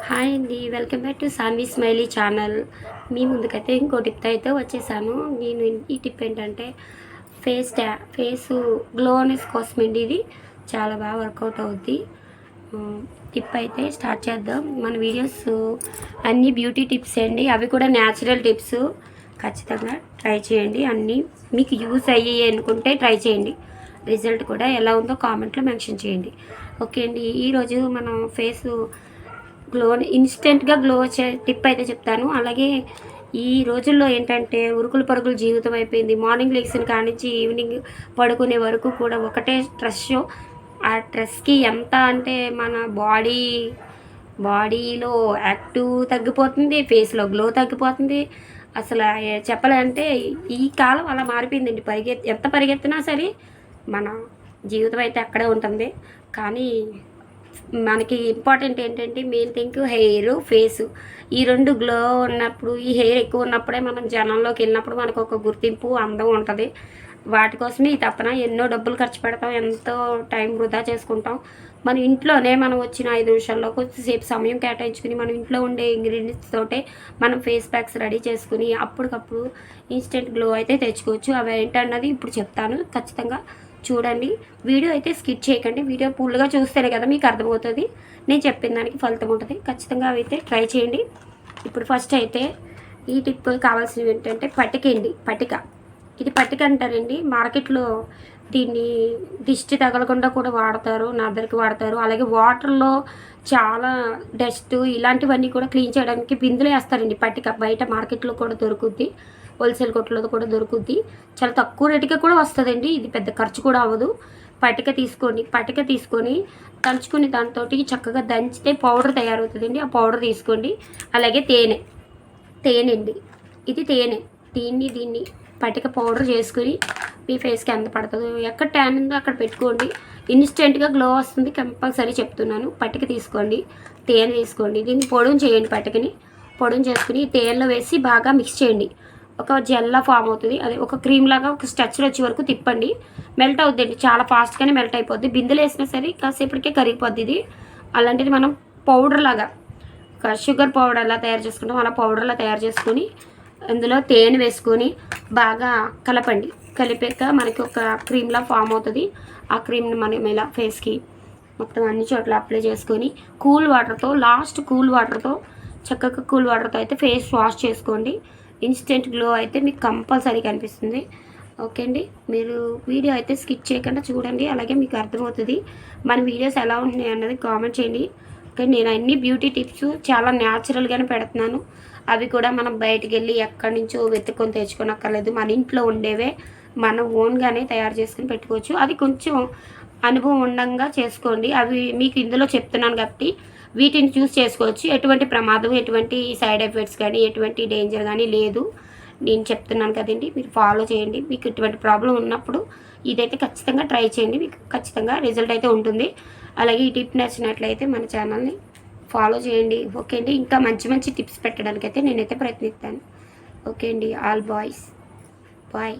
Hi అండి. Welcome back to Saanvi smiley channel. మీ ముందుకైతే ఇంకో టిప్ అయితే వచ్చేసాను. నేను ఈ టిప్ ఏంటంటే ఫేస్ ట్యా ఫేస్ గ్లోనెస్ కోసం అండి ఇది. చాలా బాగా వర్కౌట్ అవుద్ది. టిప్ అయితే స్టార్ట్ చేద్దాం. మన వీడియోస్ అన్నీ బ్యూటీ టిప్స్ అండి. అవి కూడా న్యాచురల్ టిప్స్. ఖచ్చితంగా ట్రై చేయండి. అన్నీ మీకు యూస్ అయ్యాయి అనుకుంటే ట్రై చేయండి. రిజల్ట్ కూడా ఎలా ఉందో కామెంట్లో మెన్షన్ చేయండి. ఓకే అండి. ఈరోజు మనం ఫేస్ గ్లో ఇన్స్టెంట్గా గ్లో వచ్చే టిప్ అయితే చెప్తాను. అలాగే ఈ రోజుల్లో ఏంటంటే ఉరుకులు పరుగులు జీవితం అయిపోయింది. మార్నింగ్ లెగ్సిన కానించి ఈవినింగ్ పడుకునే వరకు కూడా ఒకటే స్ట్రెస్ ఆ స్ట్రెస్కి ఎంత అంటే మన బాడీ బాడీలో యాక్టివ్ తగ్గిపోతుంది ఫేస్లో గ్లో తగ్గిపోతుంది. అసలు చెప్పాలంటే ఈ కాలం అలా మారిపోయిందండి. పరిగెత్తి ఎంత పరిగెత్తినా సరే మన జీవితం అయితే అక్కడే ఉంటుంది. కానీ మనకి ఇంపార్టెంట్ ఏంటంటే మెయిన్ థింగ్ హెయిర్ ఫేస్. ఈ రెండు గ్లో ఉన్నప్పుడు ఈ హెయిర్ ఎక్కువ ఉన్నప్పుడే మనం జనంలోకి వెళ్ళినప్పుడు మనకు ఒక గుర్తింపు అందం ఉంటుంది. వాటి కోసమే ఈ తప్పన ఎన్నో డబ్బులు ఖర్చు పెడతాం ఎంతో టైం వృధా చేసుకుంటాం. మన ఇంట్లోనే మనం వచ్చిన ఐదు నిమిషాల్లో కొద్దిసేపు సమయం కేటాయించుకుని మనం ఇంట్లో ఉండే ఇంగ్రీడియంట్స్ తోటే మనం ఫేస్ ప్యాక్స్ రెడీ చేసుకుని అప్పటికప్పుడు ఇన్స్టెంట్ గ్లో అయితే తెచ్చుకోవచ్చు. అవి ఏంటన్నది ఇప్పుడు చెప్తాను. ఖచ్చితంగా చూడండి. వీడియో అయితే స్కిప్ చేయకండి. వీడియో ఫుల్గా చూస్తేనే కదా మీకు అర్థమవుతుంది. నేను చెప్పిన దానికి ఫలితం ఉంటుంది. ఖచ్చితంగా అవి అయితే ట్రై చేయండి. ఇప్పుడు ఫస్ట్ అయితే ఈ టిప్ కావాల్సినవి ఏంటంటే అండి. పట్టిక ఇది పట్టిక అంటారండి. మార్కెట్లో దీన్ని దిష్టి తగలకుండా కూడా వాడతారు. నదరికి వాడతారు. అలాగే వాటర్లో చాలా డస్ట్ ఇలాంటివన్నీ కూడా క్లీన్ చేయడానికి బిందులు వేస్తారండి పట్టిక బయట మార్కెట్లో కూడా దొరుకుద్ది. హోల్సేల్ కొట్లో కూడా దొరుకుద్ది. చాలా తక్కువ రేటుకే కూడా వస్తుందండి. ఇది పెద్ద ఖర్చు కూడా అవ్వదు. పటిక తీసుకోండి పటిక తీసుకొని దంచుకుని దాంతో చక్కగా దంచితే పౌడర్ తయారవుతుందండి. ఆ పౌడర్ తీసుకోండి. అలాగే తేనె. తేనె అండి. ఇది తేనె. దీన్ని దీన్ని పటిక పౌడర్ చేసుకుని మీ ఫేస్కి ఎంత పడుతుందో ఎక్కడ ట్యాన్ ఉందో అక్కడ పెట్టుకోండి. ఇన్స్టెంట్గా గ్లో వస్తుంది కంపల్సరీ చెప్తున్నాను. పటిక తీసుకోండి. తేనె తీసుకోండి. దీన్ని పొడుం చేయండి పటికని. పొడుం చేసుకుని తేనెలో వేసి బాగా మిక్స్ చేయండి. ఒక జెల్లా ఫామ్ అవుతుంది. అది ఒక క్రీమ్ లాగా ఒక స్ట్రక్చర్ వచ్చే వరకు తిప్పండి. మెల్ట్ అవుద్దండి. చాలా ఫాస్ట్గానే మెల్ట్ అయిపోద్ది. బిందెలు వేసినా సరే కాసేపటికే కరిగిపోద్ది ఇది. అలాంటిది మనం పౌడర్ లాగా ఒక షుగర్ పౌడర్ అలా తయారు చేసుకుంటాం. అలా పౌడర్లా తయారు చేసుకొని అందులో తేనె వేసుకొని బాగా కలపండి. కలిపాక మనకి ఒక క్రీమ్లా ఫామ్ అవుతుంది. ఆ క్రీమ్ని మనం ఇలా ఫేస్కి మొత్తం అన్ని చోట్ల అప్లై చేసుకొని కూల్ వాటర్తో లాస్ట్ కూల్ వాటర్తో చక్కగా కూల్ వాటర్తో అయితే ఫేస్ వాష్ చేసుకోండి. ఇన్స్టెంట్ గ్లో అయితే మీకు కంపల్సరీ కనిపిస్తుంది. ఓకే అండి? మీరు వీడియో అయితే స్కిప్ చేయకుండా చూడండి. అలాగే మీకు అర్థమవుతుంది. మన వీడియోస్ ఎలా ఉంటున్నాయి అన్నది కామెంట్ చేయండి. ఓకే నేను అన్ని బ్యూటీ టిప్స్ చాలా న్యాచురల్గానే పెడుతున్నాను. అవి కూడా మనం బయటకు వెళ్ళి ఎక్కడి నుంచో వెతుక్కొని తెచ్చుకోనక్కర్లేదు. మన ఇంట్లో ఉండేవే మనం ఓన్గానే తయారు చేసుకుని పెట్టుకోవచ్చు. అది కొంచెం అనుభవం ఉండంగా చేసుకోండి. అవి మీకు ఇందులో చెప్తున్నాను కాబట్టి వీటిని చూస్ చేసుకోవచ్చు. ఎటువంటి ప్రమాదం ఎటువంటి సైడ్ ఎఫెక్ట్స్ కానీ ఎటువంటి డేంజర్ కానీ లేదు. నేను చెప్తున్నాను కదండి మీరు ఫాలో చేయండి. మీకు ఎటువంటి ప్రాబ్లం ఉన్నప్పుడు ఇదైతే ఖచ్చితంగా ట్రై చేయండి. మీకు ఖచ్చితంగా రిజల్ట్ అయితే ఉంటుంది. అలాగే ఈ టిప్ నచ్చినట్లయితే మన ఛానల్ని ఫాలో చేయండి. ఓకే అండి ఇంకా మంచి మంచి టిప్స్ పెట్టడానికి అయితే నేనైతే ప్రయత్నిస్తాను. ఓకే అండి ఆల్ బాయ్స్. బాయ్.